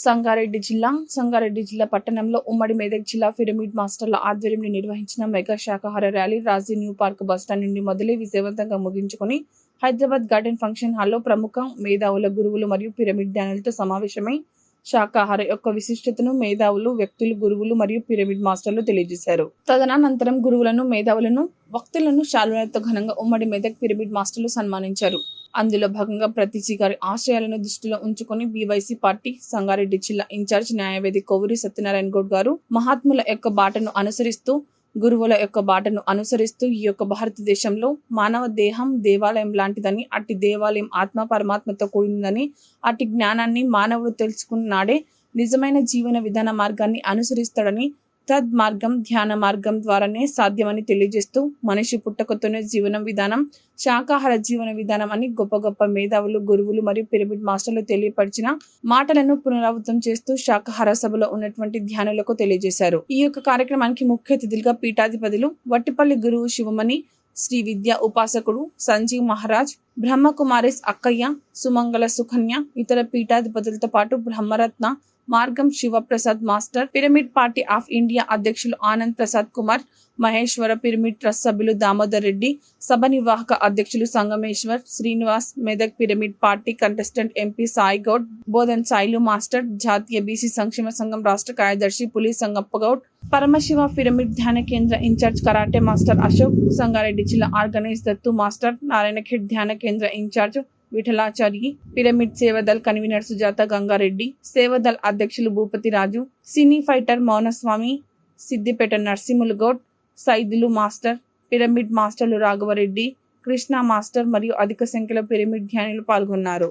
సంగారెడ్డి జిల్లా సంగారెడ్డి జిల్లా పట్టణంలో ఉమ్మడి మెదక్ జిల్లా పిరమిడ్ మాస్టర్ల ఆధ్వర్యంలో నిర్వహించిన మెగా శాకాహార ర్యాలీ రాజీ న్యూ పార్క్ బస్టాండ్ నుండి మొదలై విజయవంతంగా ముగించుకొని హైదరాబాద్ గార్డెన్ ఫంక్షన్ హాల్లో ప్రముఖ మేధావుల గురువులు మరియు పిరమిడ్ ధ్యానులతో సమావేశమై శాకాహార యొక్క విశిష్టతను మేధావులు వ్యక్తులు గురువులు మరియు పిరమిడ్ మాస్టర్లు తెలియజేశారు. తదనంతరం గురువులను మేధావులను వక్తులను శాలువాలతో ఘనంగా ఉమ్మడి మెదక్ పిరమిడ్ మాస్టర్లు సన్మానించారు. అందులో భాగంగా ప్రతిజీ గారి ఆశయాలను దృష్టిలో ఉంచుకొని బీవైసీ పార్టీ సంగారెడ్డి జిల్లా ఇన్ఛార్జ్ న్యాయవేది కొవ్వూరి సత్యనారాయణ గౌడ్ గారు మహాత్ముల యొక్క బాటను అనుసరిస్తూ గురువుల యొక్క బాటను అనుసరిస్తూ ఈ యొక్క భారతదేశంలో మానవ దేహం దేవాలయం లాంటిదని అట్టి దేవాలయం ఆత్మ పరమాత్మతో కూడిందని అట్టి జ్ఞానాన్ని మానవుడు తెలుసుకున్న నాడే నిజమైన జీవన విధాన మార్గాన్ని అనుసరిస్తాడని తద్ మార్గం ధ్యాన మార్గం ద్వారానే సాధ్యమని తెలియజేస్తూ మనిషి పుట్టకతోనే జీవన విధానం శాకాహార జీవన విధానం అని గొప్ప గొప్ప మేధావులు గురువులు మరియు పిరమిడ్ మాస్టర్లు తెలియపరిచిన మాటలను పునరావృతం చేస్తూ శాకాహార సభలో ఉన్నటువంటి ధ్యానులకు తెలియజేశారు. ఈ యొక్క కార్యక్రమానికి ముఖ్య అతిథులుగా పీఠాధిపతులు వట్టిపల్లి గురువు శివమణి శ్రీ విద్య ఉపాసకుడు సంజీవ్ మహారాజ్ బ్రహ్మకుమారిస్ అక్కయ్య సుమంగళ సుకన్య ఇతర పీఠాధిపతులతో పాటు బ్రహ్మరత్న మార్గం Shivaprasad master pyramid party of India అధ్యక్షులు ఆనంద్ ప్రసాద్ కుమార్ మహేశ్వర పిరమిడ్ ట్రస్ట్ సభ్యులు దామోదర్ రెడ్డి సభ నిర్వాహక అధ్యక్షులు Sangameshwar Srinivas Medak pyramid party contestant MP Sai Goud Bodhan Sailu master జాతీయ బీసీ సంక్షేమ సంఘం రాష్ట్ర కార్యదర్శి పులి సంగప్ప గౌడ్ పరమశివ పిరమిడ్ ధ్యాన కేంద్ర incharge karate master Ashok Sangareddy జిల్లా ఆర్గనైజ్ దత్తు మాస్టర్ నారాయణఖేడ్ ధ్యాన కేంద్ర incharge Vithalachari pyramid Sevadal convener Sujatha Gangareddy Sevadal అధ్యక్షులు Bhupathi Raju cine fighter Mounaswamy Siddipet Narsimhulugoud Saidulu master pyramid మాస్టర్లు రాఘవరెడ్డి కృష్ణ మాస్టర్ మరియు అధిక సంఖ్యలో పిరమిడ్ ధ్యానులు పాల్గొన్నారు.